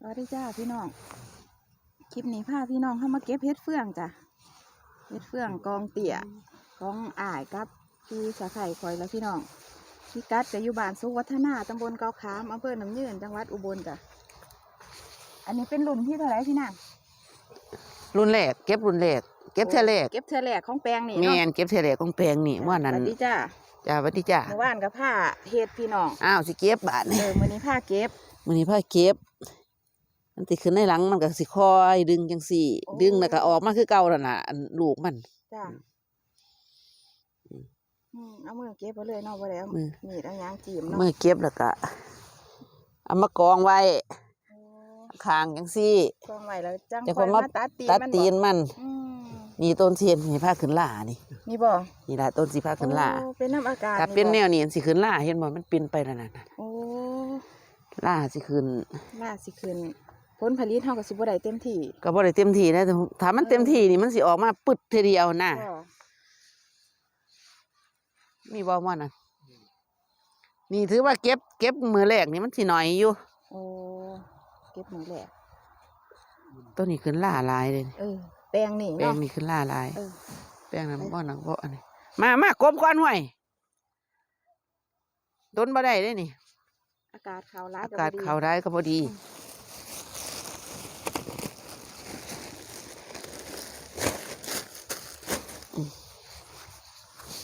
สวัสดีจ้าพี่น้อง คลิปนี้พาพี่น้องเข้ามาเก็บเห็ดเฟืองจ้ะเห็ดเฟืองกองเตี่ยกองอ่ายกับพี่สาไข่คอยแล้วพี่น้องพี่กัดจะอยู่บ้านสุขวัฒนาตำบลเกาขามอำเภอหนำยืนจังหวัดอุบลจ้ะอันนี้เป็นรุ่นที่เท่าไหรพี่นางรุ่นแรกเก็บรุ่นแรกเก็บเท่าแรกเก็บเทอแรกของแปลงนี่แม่เนาะนเก็บเท่าแรกของแปลงนี่ว่านั้นสวัสดีจ้าจ้าหวัดดีจ้าเมื่อวานกับผ้าเห็ดพี่น้องอ้าวสิเก็บบาทเอนี่อมื้อนี้ผ้าเก็บมื้อนี้พาเก็บ มันติขึ้นในหลังมันก็สิคอยดึงจังสี่ โอ้ ดึงแล้วก็ออกมาคือเก่าแล้วน่ะอันลูกมัน จ้าอืมอืมเอามือเก็บไปเลยเนาะบ่แล้วมือ มีดเอาหยางจีมเนาะเมื่อเก็บแล้วก็เอามากองไว้โอ้คางจังสี่ กองไว้แล้วจังจะค่อยค่อยมามา ตัดตีนตัดมันตีนบ่มันอืมนี่ต้นเทียนนี่พาขึ้นล่านี่นี่บ่นี่ล่ะต้นสิพาขึ้นล่าโอ้เป็นน้ำอากาศถ้าเป็นแนบ่วนี้สิขึ้นล่าเห็นบ่มันปีนไปแล้วนั่นน่ะโอ้ล่าสิขึ้นล่าสิขึ้น ผลผลิตเฮาก็สิบ่ได้เต็มที่ก็บ่ได้เต็มที่นะแต่ถ้ามันเต็มที่นี่มันสิออกมาปึดทีเดียวน่ะก็มีบ่ม่อนน่ะนี่ถือว่าเก็บ เก็บมือแรกนี่มันสิหน่อยอยู่โอ้เก็บมือแหละตัวนี้ขึ้นล่าหลายเลยเออแปลงนี่แป้งเนาะนี่ขึ้นล่าหลายเออแป้งนั้นบ่หนังบ่อันนี้มามากบก่อนห่วยต้นบ่ได้เลยนี่ อากาศขาวร้ายอากาศเขาได้ก็พอดี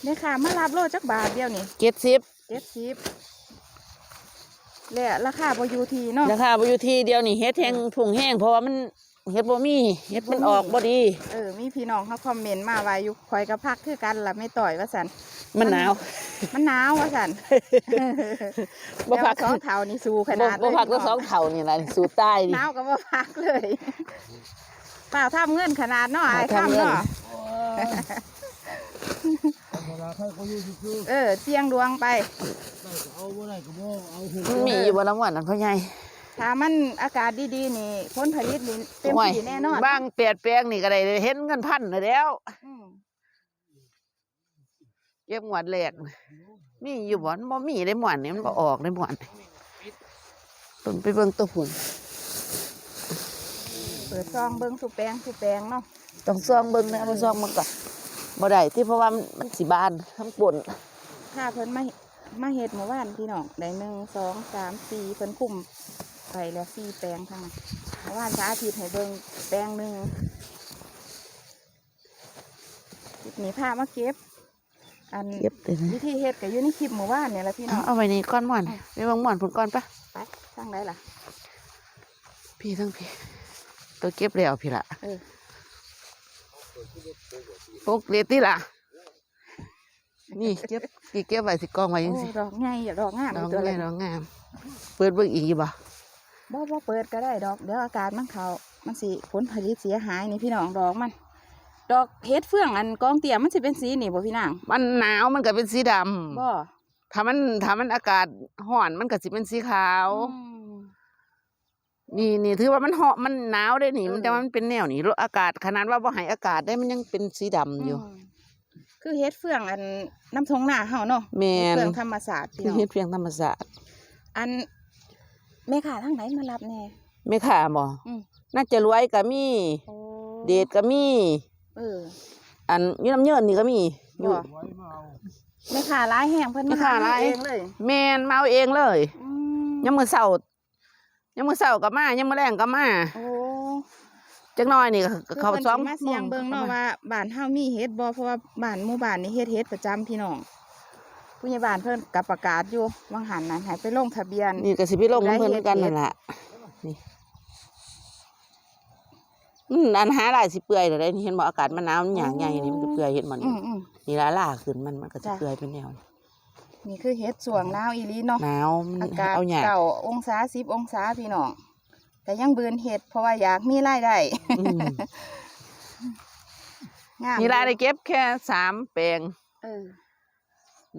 เนี่ยค่ะมารับโลจักบาทเดียวนี่เจ็ดสิบ70และราคาบ่อยู่ที่เนาะราคาบ่อยู่ที่เดียวนี่เฮ็ดแห้งถุงแห้งเพราะว่ามันเฮ็ดบ่มีเฮ็ดมันออกบ่ดี เออมีพี่น้องเขาคอมเมนต์มาว่าอยู่คอยกับพักคือกันล่ะไม่ต่อยว่าสันมันหนาว มันหนาวว่าสันบ่พักแล้วสองเท่านี่สู้ขบ่นาดบ่พักเลยทั้งสองเท่านี่ล่ะสู่ใต้นี่หนาวก็บ่พักเลยเปล่าทำเงินขนาดเนาะไอ้ทำเงินทำเนาะ เออเออเสี่ยงดวงไปมันมีอยู่บ่ละม่วนนั่นพ่อใหญ่ถ้ามันอากาศดีๆนี่ผลผลิตนี่เต็มที่แน่นอนบางเปลี่ยนแปลงนี่ก็ได้เห็นเงินพันน่ะแล้วเก็บงวดแรกมีอยู่บ่มันบ่มีได้หมวนนี่มันบ่ออกได้หมวนต้นไปเบิ่งตัวหุ่นเปิดซองเบิ้งสุแปงสุแปงเนาะต้องซองเบิ่งนะบ่ซองมันก็ บ่ได้ที่เพราะว่ามันมันสิบานทั้งปนถ้าเพิ่นมามาเฮ็ดเมื่อวานพี่น้องได้หนึ่งสองสามสี่เพิ่นคุมไปแล้วสี่แปลงทั้งนั้นเมื่อวานสาธิตให้เบิ่งแปลงหนึ่งนี่พามาเก็บ อันเก็บเลยนะวิธีเฮ็ดก็อยู่ในคลิปเมื่อวานเนี่ยแหละพี่น้เอาองเอาไว้นี่ก้อนหมอนไปเบิ่งหมอนพุ่นก่อนปะไปทางไหนล่ะพี่ทั้งพี่ ตัวเก็บแล้วพี่ละเออ ปกเด็ดที่ล่ะ นี่เก็บกี่เก็บไว้สิกองไว้จังโอ้ซี่ดอกไงอย่าดอกงามดอกตัวแม่เลยดอกงาม เปิดเบิ่งอีกอยู่บ่บ่บ่เปิดก็ได้ดอกเดี๋ยวอากาศมันเขามันสิผลผลิตเสียหายนี่พี่น้องดอกมัน ดอกเฮ็ดเฟืองอันกองเตี่ยมันสิเป็นสีนี่บ่พี่นางมันหนาวมันก็เป็นสีดำบ่ถ้ามันถ้ามันอากาศร้อนมันก็สิเป็นสีขาว อืม นี่นี่ถือว่ามันเหาะมันหนาวได้นี่เออมันแต่ว่ามันเป็นแนวนี่ลดอากาศขนาดว่าบ่ให้อากาศได้มันยังเป็นสีดำอยู่ มคือเฮ็ดเฟืองอันน้ำทงหน้าเฮาเนาะแม่น เฮ็ดเฟืองธรรมศาสตร์พี่คือน้องเฮ็ดเพียงธรรมศาสตร์อันแม่ค้าทางไหนมารับแน่ ไม่ข่าบ่อืม น่าจะรวยก็มี โอ้เดทก็มี เออ อันอยูน้ำเยินนี่ก็มีอยู่ บ่ไว้มาเอาแม่ค้าร้ายแห้งเพิ่นแม่มาค้าหาหลาย เองเลย แมนมาเอาเองเลยอืมยามมื้อเช้า ยามมื้อเช้าก็มายามมื้อแรงก็มาโอ้จักหน่อยนี่ก็คือเขาเพิ่นซ้อมสิมาเสียงเบิ่งเนาะว่าบ้านเฮามีเฮ็ดบ่เพราะว่าบ้านหมู่บ้านนี่เฮ็ดเฮ็ดประจำพี่น้องผู้ใหญ่บ้านเพิ่นก็ประกาศอยู่วังหันนั้นให้ไปลงทะเบียน นี่ก็สิไปลงน้ำเพิ่นคือกันนั่นล่ะนี่อืมอันหาหลายสิเปื่อยเดี๋ยวได้เห็นบ่อากาศมันหนาวมันหยางใหญ่นี่มันจะเปื่อยเห็นบ่อืนี่มอืม นี่ละล่าขึ้นมันมันก็จะจ้ะ เปื่อยเป็นแนวนี่ คือเฮ็ดสวงหนาวอีหลีเนาะหนาวมันอากาศเอาหยากเก้าองศาสิบองศาพี่น้องแต่ยังเบือนเห็ดเพราะว่าอยากมีรายได้อืมงามมีรายได้เก็บแค่สามแปลงเออ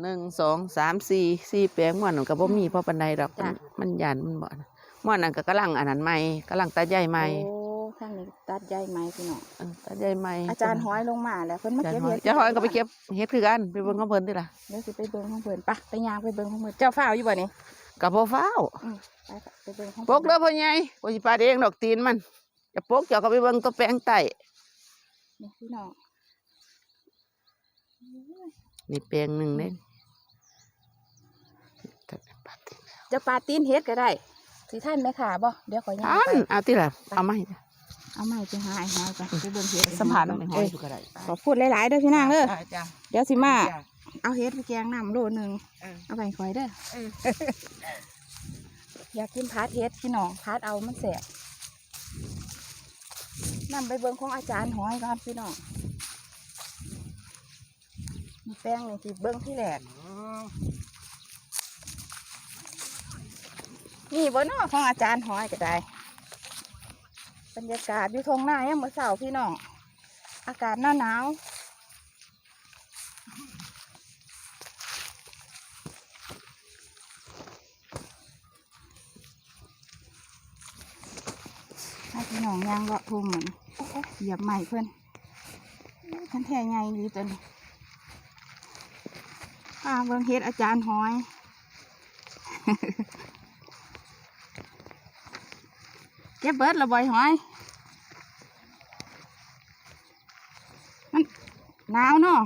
หนึ่งสองสามสี่สี่แปลงม่วนนนก็บ่มีเพราะปันใดดอกจ้ะมันมันยันมันบ่นะม่วนนั่นก็กำลังอันนั้นใหม่กำลังตัดใหญ่ใหม่โอ้ ข้างนี้ตัดใยไหมพี่น้องเออตัดใหญ่ใหม่อาจารย์ห้อยลงมาแล้วเพิ่นมาอาจารเก็บย์ห้อยเห็ดอาจารย์ห้อยก็ไปเก็บเฮ็ดคือกันไปเบิ่งของเพิ่นติล่ะเดี๋ยวสิไปเบิ่งของเพิ่นปะไปย่างไปเบิ่งของเพิ่นเจ้าฝ้าวอยู่บ่นี่กับบ่ฟ้าวอืมไปค่ะไปเบิ่งของปกเด้อพ่อใหญ่บ่สิปาดเองดอกตีนมันจะปกเจ้าก็ไปเบิ่งตัวแปลงใต้นี่พี่น้องนี่แปลงหนึงเด้จะปาตีนเฮ็ดก็ได้สิท่านไหมค่ะบ่เดี๋ยวขอย้าท่ายนไป เอาติล่ะเอามาให้ เอาไม้ไปหาไอ้หอยก่อนไปเบิ่งเฮ็ดสัมผัสมันหอเอ้ยยก็ได้ขอพูดหลายๆเด้อพี่นางเด้อจ้ะเดี๋ยวสิมาเอาเฮ็ดไปแกงน้ำโลหนึงเออเอาไปคอยเด้อออยากกินพาร์ทเฮ็ดพี่น้องพาร์ทเอามันแสบนำไปเบิ่งของอาจารย์หอยก่อนพี่น้องมีแป้งนี่ที่เบิ่งที่แหลกนี่บนนอของอาจารย์หอยก็ได้ บรรยากาศอยู่ทงหน้ายังเมื่อเสาร์พี่น้อง อากาศหน้าหนาวพี่น้องย่างเลาะทุ่งเหมือนเหยียบใหม่เพื่อนขันแท่ใหญ่ดีตัวนี้ป้าเบิ่งเฮ็ดอาจารย์หอย เก็บเบิดละบ่อยหอย มันหนาวเนาะ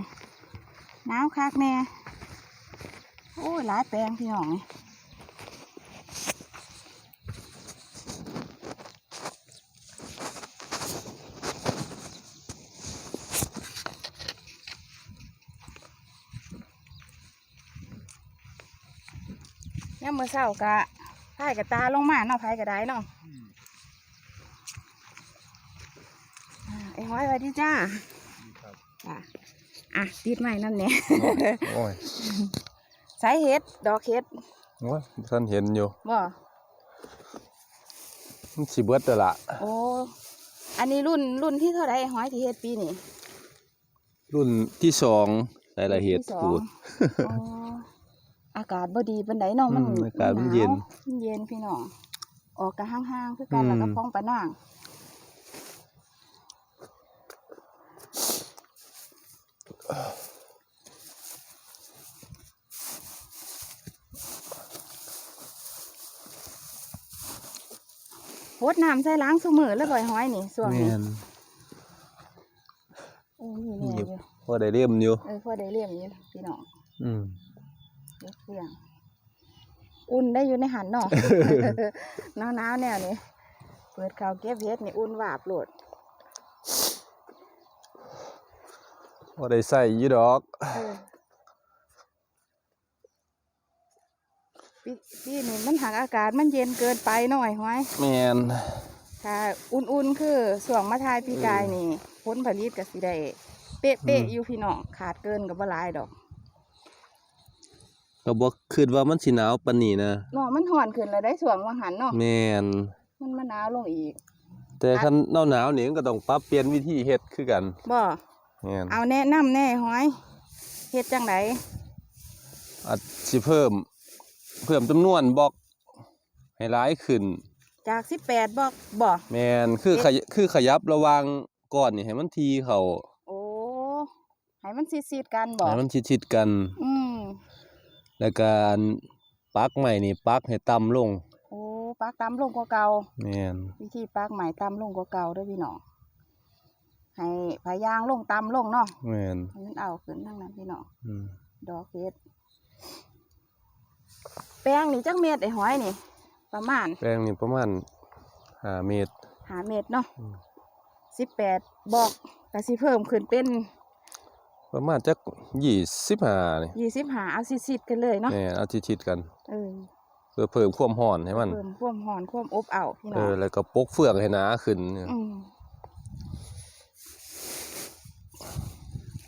หนาวคักแน่ โอ้ยหลายแปลงพี่น้องเนี่ยามมื่อเช้ากะพายกับตาลงมาเนาะพายกับได้เนาะอ่าไอ้ ห้อยไว้ดิจ้าจ้ะอะติดไม้นั่นเนี่ยโอ้ยสายเห็ดดอกเห็ดโอ้ยท่านเห็นอยู่บ่มันสิเบิดแต่ละโอ้อันนี้รุ่นรุ่นที่เท่าไรไอ้ห้อยที่เห็ดปีนี่รุ่นที่สองหลายๆเหตุที่สองพูดอ๋ออากาศบ่ดีปานใดเนาะมันอืมอากาศมันเย็นหาวมันเย็นพี่น้องออกกะห้างๆคือกันแล้วก็อืมพ้องปะนาง โพดน้ำใส่ล้างสมือแล้วบ่อยห้อยนี่ส่วงแมนี้นโอ้ยนี่แน่อยู่พอได้เลี่ยมอยู่ เออพอได้เลี่ยมอยู่พี่น้องอืมเล็กเลี่ยงอุ่นได้อยู่ในหันเนาะ หนาวหนาวๆแนวนี้เปิดข่าวเก็บเฮ็ดนี่อุ่นวาบโหลดพอได้ใส่อยี่ดอก เออ ปีปีนี้มันหักอากาศมันเย็นเกินไปหน่อยห้อยแมนถ้าอุ่นๆคือส่วงมาทายปีกายนี่ผลผลิตก็สิได้เป๊ะๆอยู่พี่น้องขาดเกินกับบ่หลายดอกก็บอกคิดว่ามันสิหนาวปานนี้นะเนาะมันห่อนขึ้นแล้วได้ส่วงวังหันเนาะแมนมันมาหนาวลงอีก แต่คันหนาวๆนี่มันก็ต้องปรับเปลี่ยนวิธีเฮ็ดคือกันบ่แมนเอาแนะนำแน่ห้อยเฮ็ดจังไดอาจสิเพิ่ม เพิ่มจำนวนบล็อกให้หลายขึ้น จากสิบแปดบอกบ่แมนคือขยคือขยับระหวางก่อนนี่ให้มันทีเขาโอ้ให้มันซีดๆกันบ่ให้มันชิดๆกัน อืมแล้วการปักใหม่นี่ปักให้ต่ำลงโอ้ปักตามลงกว่าเก่า แมนวิธีปักใหม่ตามลงกว่าเก่าเด้วยพี่น้อง ให้พายางลงตามลงเนาะแมนให้มันเอาขึ้นทั้งนั้นพี่น้องอืมดอกเฮ็ด แป้งนี่จักเม็ดไอ้หอยนี่ ประมาณ แปลงนี่ประมาณห้าเมตร หาเม็ดเนาะอืม สิบแปดบอกก็สิเพิ่มขึ้นเป็นประมาณจักยี่สิบห้านี่ยี่สิบหาเอาสิดๆกันเลยเนาะแม่นเอาชิดๆกันเออเพื่อเพิ่มความร้อนให้มัน เพิ่มความหอนความอบอ้าวพี่เอน้องอแล้วก็ปกเฟืองให้หนาขึ้นเนี่ยอืม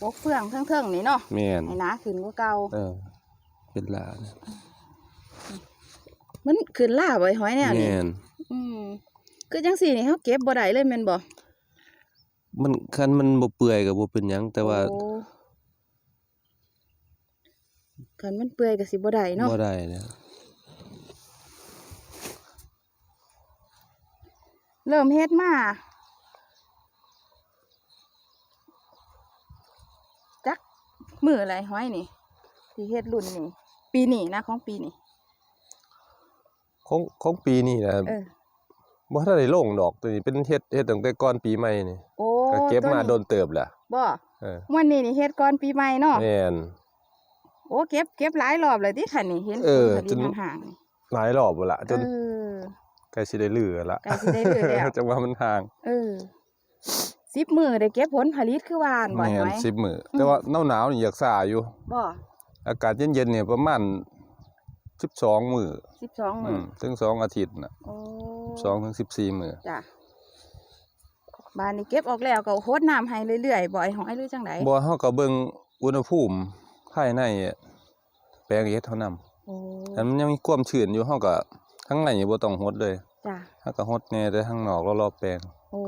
ปกเฟืองเทิงๆนี่เนาะแม่นให้หนาขึ้นกว่าเก่าเออเป็นลาเนี่ย มันขึ้นล่าบ่อยหอยแนวนี้แม่นอืมคือจังสี่นี่เขาเก็บบ่ได้เลยแม่นบ่มันคันมันบ่เปื่อยก็บ่เป็นหยังแต่ว่าโอ้คันมันเปื่อยก็สิบ่ได้เนาะบ่ได้เนี่ยเริ่มเฮ็ดมาจักมืออะไรหอยนี่ที่เฮ็ดรุ่นนี่ปีนี้นะของปีนี้ ของของปีนี้นะเออ บ่ทันได้ลงดอกตัวนี้เป็นเฮ็ดเฮ็ดตั้งแต่ก่อนปีใหม่นี่โอ้ก็เก็บตัวมาโดนเติบแหละบ่เออวันนี้นี่เฮ็ดก่อนปีใหม่เนาะแม่น โอ้เก็บเก็บหลายรอบเลยที่คันนี่เห็นเออผลผลิจตน ห่างๆนี่หลายรอบบ่ละจนเออ ใกล้สิได้ลือละใกล้สิได้ลือแล้ว จังว่ามันห่างเออสิบมือได้เก็บผลผลิตคือวาอันบ่แม่ไหนม10มื้อแต่ว่าหนาวๆนี่อยากซ่าอยู่ บ่อากาศเย็นๆเนี่ยประมาณ 12มื้อสิบสองมือือมถึงสองอาทิตย์น่ะโอ้2ถึง14มื้อจ้ะบ้านนี้เก็บออกแล้วก็โคดน้ำให้เรื่อยๆบ่อยหอยหรือจังไดบ่เฮาก็เบิ่งอุณหภูมิภายในแปลงเฮ็ดเท่านั้นโอ้ถ้ามันยังมีความชื้นอยู่เฮาก็ข้างในบ่ต้องหดเลยจ้ะเฮาก็หดแหน่แต่ข้างนอกรอบๆแปลงโอ้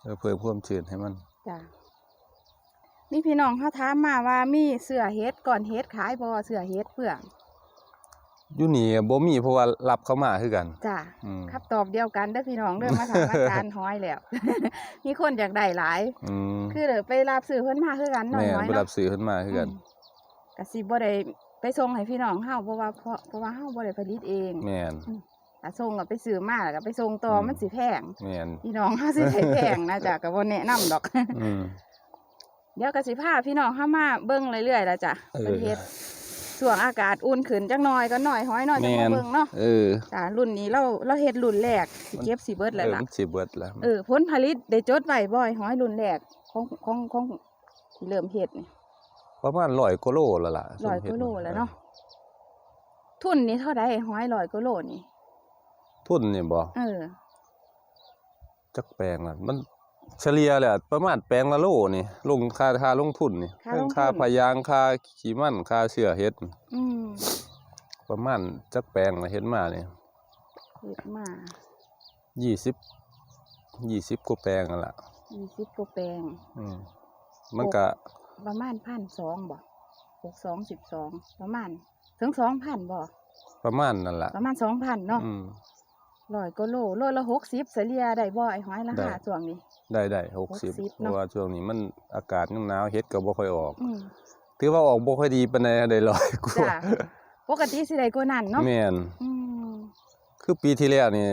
เพื่อเพิ่มความชื้นให้มันจ้ะ มีพี่น้องเขาถามมาว่ามีเสื้อเฮ็ดก่อนเฮ็ดขายบ่เสื้อเฮ็ดเพื่องอยู่นี่บ่มีเพราะว่ารับเข้ามาคือกันจ้ะอืมครับตอบเดียวกันเด้อพี่น้องเด้อมาถามอาจารย์ห้อยแล้ว มีคนอยากได้หลาย อืมคือเดี๋ยวไปรับซื้อเพิ่นมาคือกันเนาะแม่นห้อยบ่รัเนาะบซื้อขึ้นมาคือกันมก็สิบ่ได้ไปส่งให้พี่น้องเฮาเพราะว่าเพราะเพราะว่าเฮาบ่ได้ผลิตเองแม่น ถ้าส่งก็ไปซื้อมาแล้วก็ไปส่งต่ออม มันสิแพง แม่นพี่น้องเฮาสิได้แพงนะจ๊ะก็บ่แนะนำดอก อืม เดี๋ยวก็สิพาพี่น้องเฮามาเบิ่งเรื่อยๆแล้วจ้ะเออเป็นเฮ็ดช่วงอากาศอุ่นขึ้นจักหน่อยก็หน่อยห้อยหน่อยจังแม่มานเบิ่งเนาะเออจ้ะรุ่นนี้เราเราเฮ็ดรุ่นแรกสิเก็บสิเบิดเอแล้วอล่ะมันสิเบิดแล้วเออผลผลิตได้จดไว้บ่อยห้อยรุ่นแรกของของของที่เริ่มเฮ็ดนี่ประมาณ100กว่าโลแล้วล่ะร้อยกว่าโลแล้วเนาะทุนนี่เท่าใดห้อยร้อยกว่าโลนี่ทุนนี่บ่เออจักแปลงล่ะมัน เฉลี่ยแหละประมาณแปลงละโลนี่ลงค่าค่าลงทุนนี่ค่าลงทุนค่าพยางค่าขี้มันค่าเชื้อเฮ็ด อืมประมาณจักแปลงละเฮ็ดมานี่เฮ็ดมา20 20กว่าแปลงนั่นล่ะยี่สิบกว่าแปลง อืมมันก็ประมาณพันสองบ่หกสองสิบสองประมาณ ถึงสองพันบ่ประมาณนั่นล่ะประมาณสองพันเนาะอืม ร้อยก็โลโลละหกสิบเฉลี่ยได้บ่ไอ้หอยราได้คาช่วงนี้ ได้ได้หกหกสิสิบบเพเนาะราะว่าช่วงนี้มันอากาศหนาวๆเฮ็ดก็บ่ค่อยออก อืมถือว่าออกบ่ค่อยดีปานใดได้ร้อยกว่าจ้ะปกติสิได้กว่านั้นเนาะแม่นอืมคือปีที่แล้วนี่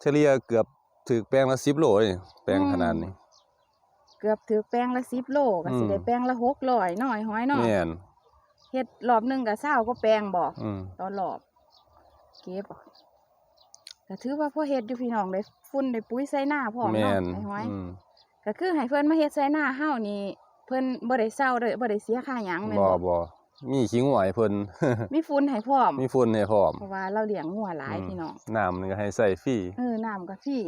เฉลี่ยเกือบถึกแปลงละ10โลนี่แปลงอืมขนาดนี้ เกือบถือแปลงละสิบโลก็สิอืมได้แปลงละหกร้อยเนาะไอ้หอยเนาะแม่นเฮ็ดรอบหนึงก็เศร้าก็แปลงบ่อืมตอนรอบ เก็บ ก็ถือว่าพ่อเฮ็ดอยู่พี่น้องได้ฝุ่นได้ปุ๋ยใส่หน้าพร้อมแม่เนาะนไอ้หอยอืมก็คือให้เพิ่นมาเฮ็ดใส่หน้าเฮานี่เพิ่นบ่ได้เศร้าเลยบ่ได้เสียค่าหยังแม่นบ่บ่บ่มีขี้งัวให้เพิ่น มีฝุ่นให้พร้อม มีฝุ่นให้พร้อม เพราะว่าเราเลี้ยงงัวหลายอืม พี่น้อง น้ำนี่ก็ให้ใส่ฟรีเออน้ำก็ฟรี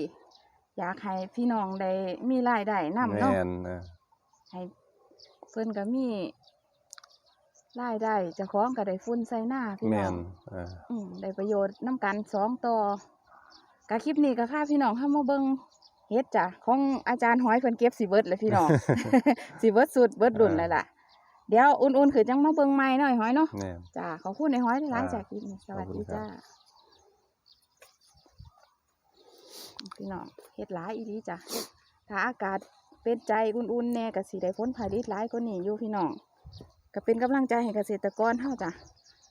อยากให้พี่น้องได้มีรายได้นำแม่เนาะนเออให้เพิ่นก็มีรายได้เจ้าของก็ได้ฝุ่นใส่หน้าพี่แม่น้องนเอออืมได้ประโยชน์น้ำกันสองต่อ กะคลิปนี้ก็พาพี่น้องเข้ามาเบิ่งเฮ็ดจ้ะของอาจารย์หอยเพิ่นเก็บสิเบิดเลยพี่น้องสิเบิดสุดเบิดรุ่นเลยล่ะเดี๋ยวอุ่นๆคือจังมาเบิ่งใหม่หน่อยหอยเนาะแม่นจ้าขอบคุณในหอยหลายๆอ่าจากคลิปนี้สวัสขอบคุดีณครับจ้าพี่น้องเฮ็ดหลายอีหลีจ้ะถ้าอากาศเป็นใจอุ่นๆแน่ก็สิได้ผลผลิตหลายกว่านี้อยู่พี่น้องก็เป็นกำลังใจให้เกษตรกรเฮาจ้ะ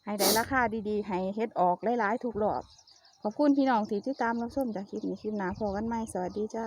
ให้ได้ราคาดีๆ ให้เฮ็ดออกหลายๆทุกรอบ ขอบคุณพี่น้องที่ติดตามรับชมจากคลิปนี้คลิปหน้าพอกันใหม่สวัสดีจ้า